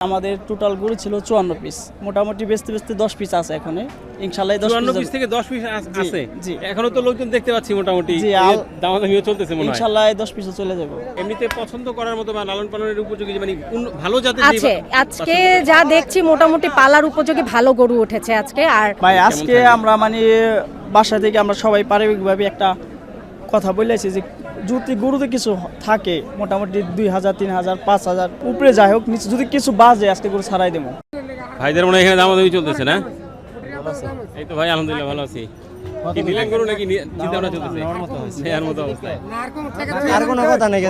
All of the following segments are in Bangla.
আমাদের টোটাল গরু ছিল চুয়ান্ন পিস মোটামুটি বেচতে বেচতে দশ পিস আছে এখন। ইনশাল্লাহ চুয়ান্ন পিস পিস থেকে দশ পিস আছে। জি। এখনও তো লোকজন দেখতে পাচ্ছি মোটামুটি। জি, এই আল- দামাদামিও চলতেছে মনে হয়। ইনশাল্লাহ দশ পিসে চলে যাব। এমনিতে পছন্দ করার মতো বা লালন পালনের উপযোগী মানে ভালো জাতের আছে। আজকে যা দেখছি মোটামুটি পালার উপযোগী ভালো গরু উঠেছে আজকে। আর ভাই আজকে আমরা মানে বাসা থেকে আমরা সবাই পারিবারিকভাবে একটা কথা বলেছি যে যদি গরুতে কিছু থাকে মোটামুটি দুই হাজার তিন হাজার পাঁচ হাজার উপরে যাই হোক নিচে যদি কিছু বাজে আজকে গরু ছাড়াই দেবো। ভাইদের মনে হয় এখানে দামাদামি চলতেছে না? এই তো ভাই আলহামদুলিল্লাহ ভালো আছি। কি নিলেন গরু নাকি চিন্তা ভাবনা চলতেছে? নেওয়ার মতো অবস্থায় আর কোনো কথা নেই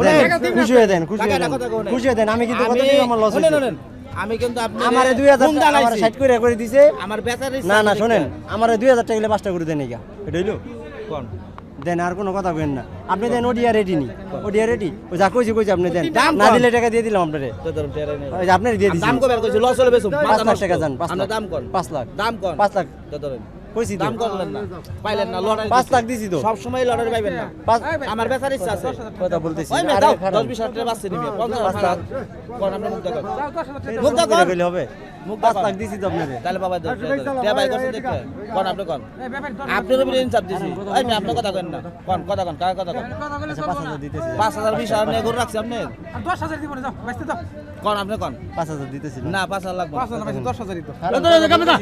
খুশি হয়ে দেন খুশি হয়ে দেন। খুশি হয়ে দেন আমি কিন্তু কত টাকা আমার লস হয়েছে? আমি কিন্তু আপনি আমার দুই হাজার আমার ষাট করে করে দিছে। আমার বেচার না না শোনেন। আমার দুই হাজার টাকা গেলে পাঁচটা করে দেন এটা হইল? দেন আর কোনো কথা বলেন না। আপনি দেন ওডিয়া রেডি নি। ওডিয়া রেডি ওই যা কইছি কইছি আপনি দেন। দাম না দিলে টাকা দিয়ে দিলাম আপনারে। আপনারে দিয়ে দিছি দাম কবে কইছি? লস হলে বেচুম পাঁচ লাখ টাকা যান পাঁচ লাখ। দাম কোন পাঁচ লাখ। দাম কোন পাঁচ লাখ। তো ধরেন। কইছি দাম করলেন না পাইলেন না লটারি পাঁচ লাখ দিছি তো। সব সময় লটারি পাইবেন না। পাঁচ আমার বেচার ইচ্ছা আছে। কথা বলতেছি। ওই না দাও 10 20 হাজার টাকা নিবে। 50 পাঁচ লাখ। কোন কইলে হবে। লাখ দিছি তো আপনারে। তাহলে বাবা দাও টিয়া ভাই করছে দেখে কোন আপনি কোন? আপনি রবি চাপ দিছি। ওই না আপনি কথা কোন না। কোন কথা কোন কার কথা কোন আচ্ছা পাঁচ হাজার দিতেছি। 5000 20 হাজার নিয়ে গরু রাখছি আপনি? দশ হাজার দিব না যাও বাইসতে দাও কোন আপনি কোন? পাঁচ হাজার দিতেছি না। 5000 লাগবে পাঁচ হাজার বাইসতে দশ হাজারই তো। আর দাও।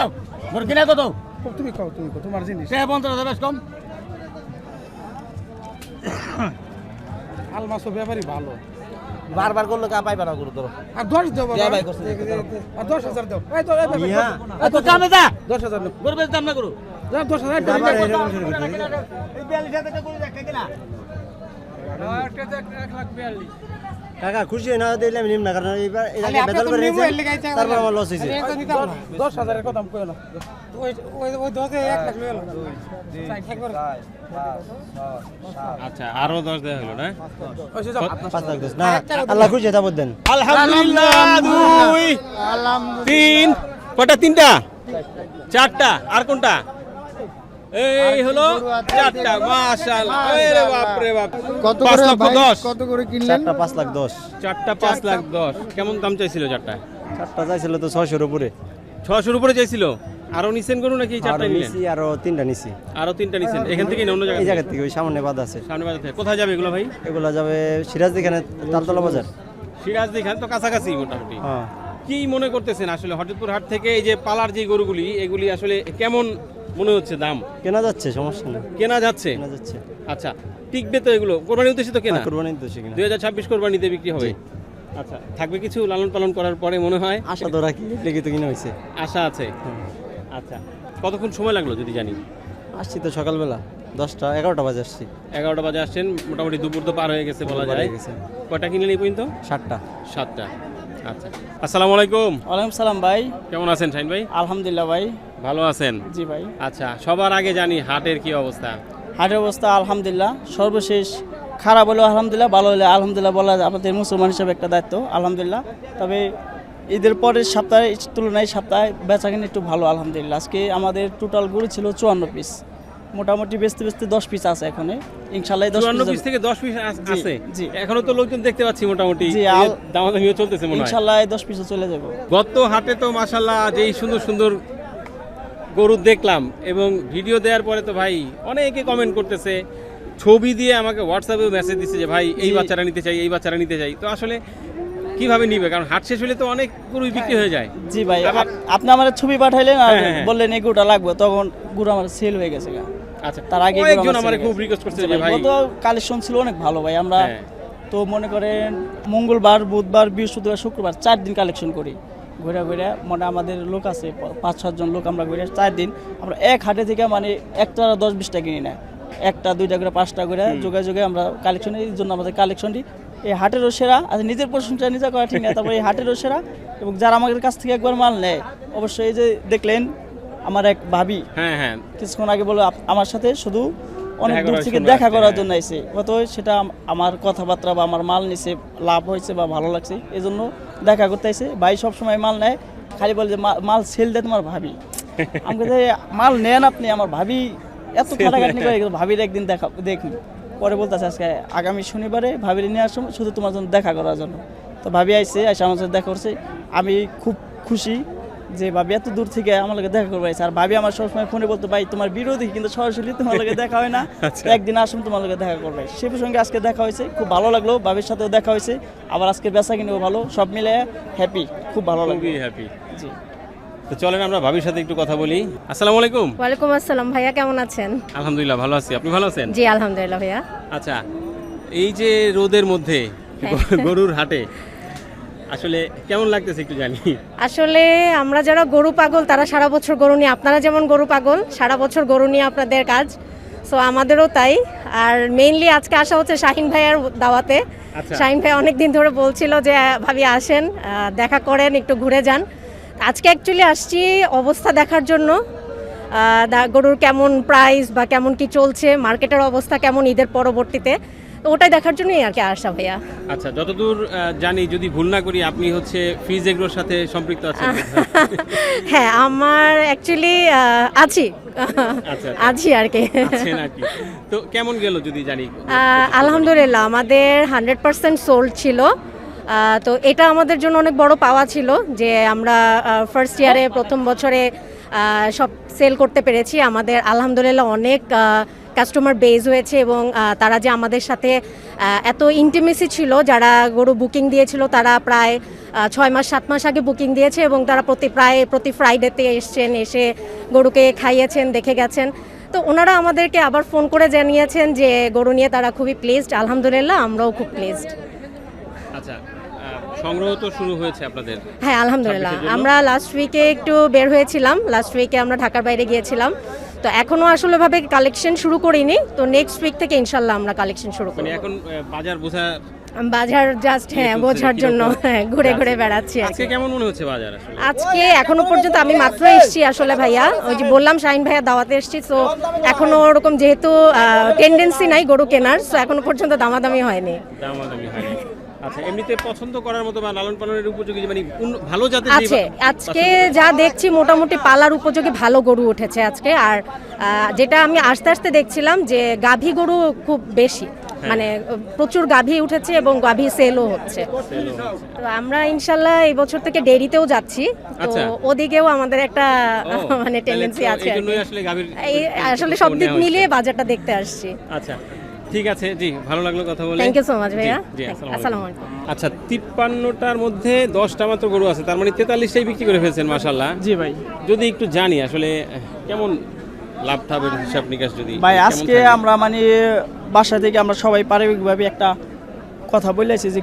দাও। মোর কিনা কত? তুমি কও তুমি কও তোমার জিনিস সে 50 বেশ কম। আলমাসো ব্যাপারই ভালো। বারবার করলে কা পাইবা না গরু ধরো আর দশ দেবো টিয়া ভাই করছে আর দশ হাজার দাও এই তো এই ভাই, মিয়া তো কামে হাজার দাও গরু বেচ দাম না গরু যাও, দশ হাজার দাও। আমার এরকম শুরু করতে কাকা খুশি না দিলে আমি নিম না কারণ আপনি বেতাল তো করে চাই তারপর আমার লস হয়েছে। দশ হাজারের কথা আমি কই না ওই ওই ওই দশে এক লাখ লয়ে আচ্ছা আরও দশ দেওয়া হলো না? ওই যে যাও। পাঁচ লাখ দশ। না আল্লাহ খুশি তাবর দেন। আলহামদুলিল্লাহ দুই তিন কটা তিনটা? চারটা আর কোনটা? এই হলো চারটা মাশাআল্লাহ। আরে বাপ রে বাপ। কত করে দশ। কত করে কিনলেন? চারটা পাঁচ লাখ দশ। চারটা পাঁচ লাখ দশ। কেমন দাম চাইছিল চারটা? চারটা চাইছিল তো ছয়শোর উপরে। ছশোর উপরে চাইছিল? আরও নিছেন করুন নাকি চারটা নিলেন? নিছি আরও তিনটা নিছি। আরও তিনটা নিছেন। এখান থেকে না অন্য এই জায়গা জায়গা থেকে ওই সামনে বাদ আছে। সামনে বাজার থেকে। কোথায় যাবে এগুলো ভাই? এগুলা যাবে সিরাজ এখানে তালতলা বাজার। সিরাজ এখানে তো কাছাকাছি মোটামুটি। হ্যাঁ। কি মনে করতেছেন আসলে হরজতপুর হাট থেকে এই যে পালার যে গরুগুলি এগুলি আসলে কেমন মনে হচ্ছে দাম? কেনা যাচ্ছে সমস্যা নেই। কেনা যাচ্ছে? কেনা যাচ্ছে। আচ্ছা টিকবে তো এগুলো। কোরবানি উদ্দেশ্যে তো কেনা কোরবানির উদ্দেশ্যে কিনা। দুই হাজার ছাব্বিশ কোরবানিতে বিক্রি হবে। আচ্ছা থাকবে কিছু লালন পালন করার পরে মনে হয়? আশা তো রাখি লেগে তো কিনা হয়েছে। আশা আছে? আচ্ছা কতক্ষণ সময় লাগল যদি জানি? আসছি তো সকালবেলা দশটা এগারোটা বাজে আসছি। এগারোটা বাজে আসছেন মোটামুটি দুপুর তো পার হয়ে গেছে বলা যায়। হয়ে। কয়টা কিনলেন এই পর্যন্ত? সাতটা। সাতটা। আচ্ছা। আসসালামু আলাইকুম ওয়ালাইকুম সালাম ভাই। কেমন আছেন শাইন ভাই? আলহামদুলিল্লাহ ভাই। ভালো আছেন? জি ভাই। আচ্ছা সবার আগে জানি হাটের কি অবস্থা। হাটের অবস্থা আলহামদুলিল্লাহ সর্বশেষ খারাপ হলেও আলহামদুলিল্লাহ ভালো হলে আলহামদুলিল্লাহ বলা আমাদের মুসলমান হিসেবে একটা দায়িত্ব আলহামদুলিল্লাহ। তবে ঈদের পরের সপ্তাহে তুলনায় সপ্তাহে বেচা কিনে একটু ভালো আলহামদুলিল্লাহ। আজকে আমাদের টোটাল গরু ছিল চুয়ান্ন পিস মোটামুটি বেচতে বেচতে দশ পিস আছে এখন ইনশাল্লাহ দশ পিস থেকে দশ পিস আছে। জি। এখনও তো লোকজন দেখতে পাচ্ছি মোটামুটি। দামাদামিও চলতেছে মনে ইনশাল্লাহ দশ পিসে চলে যাব। গত হাটে তো মাসাল্লাহ যেই সুন্দর সুন্দর গরু দেখলাম এবং ভিডিও দেওয়ার পরে তো ভাই অনেকে কমেন্ট করতেছে ছবি দিয়ে আমাকে হোয়াটসঅ্যাপে মেসেজ দিচ্ছে যে ভাই এই। বাচ্চারা নিতে চাই এই বাচ্চারা নিতে চাই। তো আসলে কীভাবে নিবে? কারণ হাট শেষ হলে তো অনেক গরুই বিক্রি হয়ে যায়। জি ভাই আপনি আমার ছবি পাঠাইলেন আর হ্যাঁ, হ্যাঁ। বললেন এই গরুটা লাগবে। তখন গরু আমার সেল হয়ে গেছে গা। আচ্ছা তার আগে কয়েকজন আমার খুব রিকোয়েস্ট করছে যে ভাই গত কালেকশন ছিল অনেক ভালো ভাই আমরা হ্যাঁ। তো মনে করেন মঙ্গলবার বুধবার বৃহস্পতিবার শুক্রবার চার দিন কালেকশন করি। ঘুরে ঘুরে মানে আমাদের লোক আছে পাঁচ সাতজন লোক আমরা ঘুরে চার দিন আমরা এক হাটে থেকে মানে একটা দশ বিশটা কিনি না। একটা দুইটা করে পাঁচটা করে যোগে যোগে আমরা কালেকশন এই জন্য আমাদের কালেকশনটি এই হাটেরও সেরা। আর নিজের প্রশংসা নিজে করা ঠিক না তারপরে এই হাটেরও সেরা। এবং যারা আমাদের কাছ থেকে একবার মাল নেয় অবশ্যই এই যে দেখলেন আমার এক ভাবি হ্যাঁ হ্যাঁ। কিছুক্ষণ আগে বলল আমার সাথে শুধু অনেক দূর থেকে দেখা করার হ্যাঁ। জন্য এসে কত সেটা আমার কথাবার্তা বা আমার মাল নিছে লাভ হয়েছে বা ভালো লাগছে এই জন্য দেখা করতে এসে ভাই সবসময় মাল নেয় খালি বলে যে মাল সেল দেয় তোমার ভাবি। আমি বলি, মাল নেন আপনি আমার ভাবি এত খাটাখাটনি করে ভাবির একদিন দেখা দেখুন। পরে বলতেছে আজকে আগামী শনিবারে ভাবির নিয়ে আসুন শুধু তোমার জন্য দেখা করার জন্য। তো ভাবি আইসে এসে আমার সাথে দেখা করছে। আমি খুব খুশি যে ভাবি এত দূর থেকে আমার লগে দেখা করবে আর ভাবি আমার সবসময় ফোনে বলতো ভাই তোমার বিরোধী কিন্তু সরাসরি তোমার লগে দেখা হয় না। একদিন আসুন তোমার লগে দেখা করবে সে প্রসঙ্গে আজকে দেখা হয়েছে খুব ভালো লাগল। ভাবির সাথেও দেখা হয়েছে। আবার আজকে বেচা কিনেও ভালো। সব মিলে হ্যাপি খুব ভালো লাগল। খুবই হ্যাপি জি। তো চলেন আমরা ভাবির সাথে একটু কথা বলি। আসসালামু আলাইকুম। ওয়ালাইকুম আসসালাম ভাইয়া কেমন আছেন? আলহামদুলিল্লাহ ভালো আছি। আপনি ভালো আছেন? জি আলহামদুলিল্লাহ ভাইয়া। আচ্ছা এই যে রোদের মধ্যে হ্যাঁ। গরুর হাটে আসলে কেমন লাগতেছে একটু জানি। আসলে আমরা যারা গরু পাগল তারা সারা বছর গরু নিয়ে আপনারা যেমন গরু পাগল সারা বছর গরু নিয়ে আপনাদের কাজ। সো আমাদেরও তাই। আর মেইনলি আজকে আসা হচ্ছে শাহিন ভাইয়ার দাওয়াতে। আচ্ছা। শাহিন ভাই অনেক দিন ধরে বলছিল যে ভাবি আসেন দেখা করেন একটু ঘুরে যান। আজকে অ্যাকচুয়ালি আসছি অবস্থা দেখার জন্য। গরুর কেমন প্রাইস বা কেমন কি চলছে মার্কেটের অবস্থা কেমন ঈদের পরবর্তীতে। তো ওটাই দেখার জন্যই আর কি আসা ভাইয়া। আচ্ছা যতদূর জানি যদি ভুল না করি আপনি হচ্ছে ফ্রিজ এগ্রোর সাথে সম্পৃক্ত আছেন হ্যাঁ আমার অ্যাকচুয়ালি আছি। আচ্ছা। আছি কি। আছেন আর কি। তো কেমন গেল যদি জানি? আলহামদুলিল্লাহ আমাদের হান্ড্রেড পার্সেন্ট সোল্ড ছিল। তো এটা আমাদের জন্য অনেক বড় পাওয়া ছিল যে আমরা ফার্স্ট ইয়ারে প্রথম বছরে সব সেল করতে পেরেছি। আমাদের আলহামদুলিল্লাহ অনেক কাস্টমার বেজ হয়েছে এবং তারা যে আমাদের সাথে এত ইন্টিমেসি ছিল যারা গরু বুকিং দিয়েছিল তারা প্রায় ছয় মাস সাত মাস আগে বুকিং দিয়েছে এবং তারা প্রতি প্রায় প্রতি ফ্রাইডেতে এসছেন এসে গরুকে খাইয়েছেন দেখে গেছেন। তো ওনারা আমাদেরকে আবার ফোন করে জানিয়েছেন যে গরু নিয়ে তারা খুবই প্লেসড আলহামদুলিল্লাহ আমরাও খুব প্লেসড আচ্ছা সংগ্রহ তো শুরু হয়েছে আপনাদের। হ্যাঁ আলহামদুলিল্লাহ। আমরা লাস্ট উইকে একটু বের হয়েছিলাম। লাস্ট উইকে আমরা ঢাকার বাইরে গিয়েছিলাম। তো এখনও আসলে ভাবে কালেকশন শুরু করিনি তো নেক্সট উইক থেকে ইনশাল্লাহ আমরা কালেকশন শুরু মানে করব এখন বাজার বোঝা বাজার জাস্ট হ্যাঁ বোঝার জন্য হ্যাঁ ঘুরে ঘুরে বেড়াচ্ছি আজকে কেমন মনে হচ্ছে বাজার আসলে? আজকে এখনও পর্যন্ত আমি মাত্র এসেছি আসলে ভাইয়া ওই যে বললাম শাহিন ভাইয়া দাওয়াতে এসেছি তো এখনও ওরকম যেহেতু টেন্ডেন্সি নাই গরু কেনার তো এখনও পর্যন্ত দামাদামি হয়নি। দামাদামি হয়নি। আচ্ছা এমনিতে পছন্দ করার মতো বা লালন পালনের উপযোগী মানে ভালো জাতের আছে আজকে যা দেখছি মোটামুটি পালার উপযোগী ভালো গরু উঠেছে আজকে আর যেটা আমি আস্তে আস্তে দেখছিলাম যে গাভী গরু খুব বেশি হ্যাঁ। মানে প্রচুর গাভী উঠেছে এবং গাভী সেলও হচ্ছে। তো আমরা ইনশাল্লাহ এই বছর থেকে ডেরিতেও যাচ্ছি তো আচ্ছা। ওদিকেও আমাদের একটা মানে টেন্ডেন্সি আছে আসলে সব দিক মিলিয়ে বাজারটা দেখতে আসছি। আচ্ছা। ঠিক আছে জি ভালো লাগল কথা বলে। থ্যাংক ইউ সো মাচ ভাইয়া। জি, আসসালামু আলাইকুম। আচ্ছা তিপ্পান্নটার মধ্যে দশটা মাত্র গরু আছে তার মানে তেতাল্লিশটাই বিক্রি করে ফেলছেন মাসাল্লাহ জি ভাই। যদি একটু জানি আসলে কেমন লাভ ঠাবের হিসাব নিকাশ যদি ভাই আজকে আমরা মানে বাসা থেকে আমরা সবাই পারিবারিকভাবে একটা কথা বলেছি যে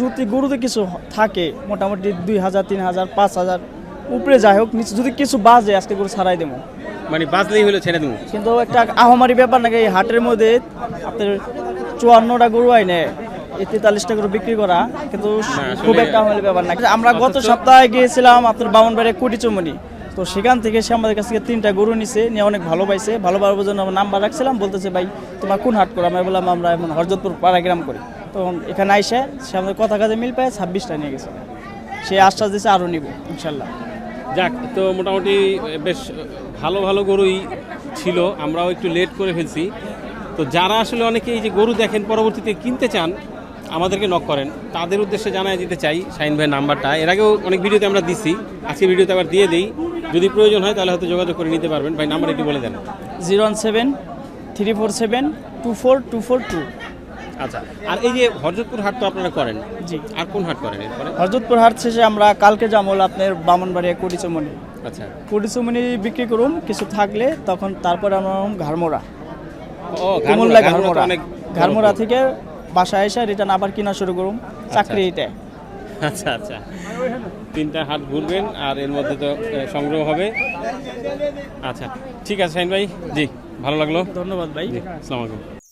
যদি গরুতে কিছু থাকে মোটামুটি দুই হাজার তিন হাজার পাঁচ হাজার উপরে যাই হোক নিচে যদি কিছু বাজে আজকে গরু ছাড়াই দেবো। মানে বাজলেই হলো ছেড়ে দেবো। কিন্তু একটা আহমারি ব্যাপার নাকি এই হাটের মধ্যে আপনার চুয়ান্নটা গরু আইনে তেতাল্লিশটা গরু বিক্রি করা কিন্তু খুব একটা আহমারি ব্যাপার না আমরা গত সপ্তাহে গিয়েছিলাম আপনার বামনবাড়ি কুটিচুমনি। তো সেখান থেকে সে আমাদের কাছ থেকে তিনটা গরু নিছে নিয়ে অনেক ভালো পাইছে। ভালো পাওয়ার জন্য আমরা নাম্বার রাখছিলাম বলতেছে ভাই তোমার কোন হাট করো? আমি বললাম আমরা এখন হরজতপুর পাড়াগ্রাম করি। তখন এখানে আইসে সে আমাদের কথা কাজে মিল পায় ছাব্বিশটা নিয়ে গেছে। সে আশ্বাস দিয়েছে আরও নিব ইনশাল্লাহ। যাক তো মোটামুটি বেশ ভালো ভালো গরুই ছিল আমরাও একটু লেট করে ফেলছি। তো যারা আসলে অনেকে এই যে গরু দেখেন পরবর্তীতে কিনতে চান আমাদেরকে নক করেন। তাদের উদ্দেশ্যে জানাই দিতে চাই শাইন ভাইয়ের নাম্বারটা। এর আগেও অনেক ভিডিওতে আমরা দিছি আজকে ভিডিওতে আবার দিয়ে দিই। যদি প্রয়োজন হয় তাহলে হয়তো যোগাযোগ করে নিতে পারবেন। ভাই নাম্বার একটু বলে দেন। Zero one seven three four seven two four two four two. আচ্ছা আর এই যে হরজতপুর হাট তো আপনারা করেন। জি। আর কোন হাট করেন এরপরে? হরজতপুর হাট শেষে আমরা কালকে যাব আপনার বামনবাড়িয়া কুড়িচমনি আচ্ছা। কুড়িচমনি বিক্রি করুন কিছু থাকলে তখন তারপরে আমরা ঘাড়মোড়া। ও কুমুল্লা ঘাড়মোড়া, ঘাড়মোড়া। অনেক ঘাড়মোড়া থেকে বাসায় এসে রিটার্ন আবার কিনা শুরু করুন চাকরি এটা আচ্ছা আচ্ছা। তিনটা হাট ঘুরবেন আর এর মধ্যে তো সংগ্রহ হবে। আচ্ছা ঠিক আছে শাহিন ভাই। জি ভালো লাগল। ধন্যবাদ ভাই। আসসালামু আলাইকুম।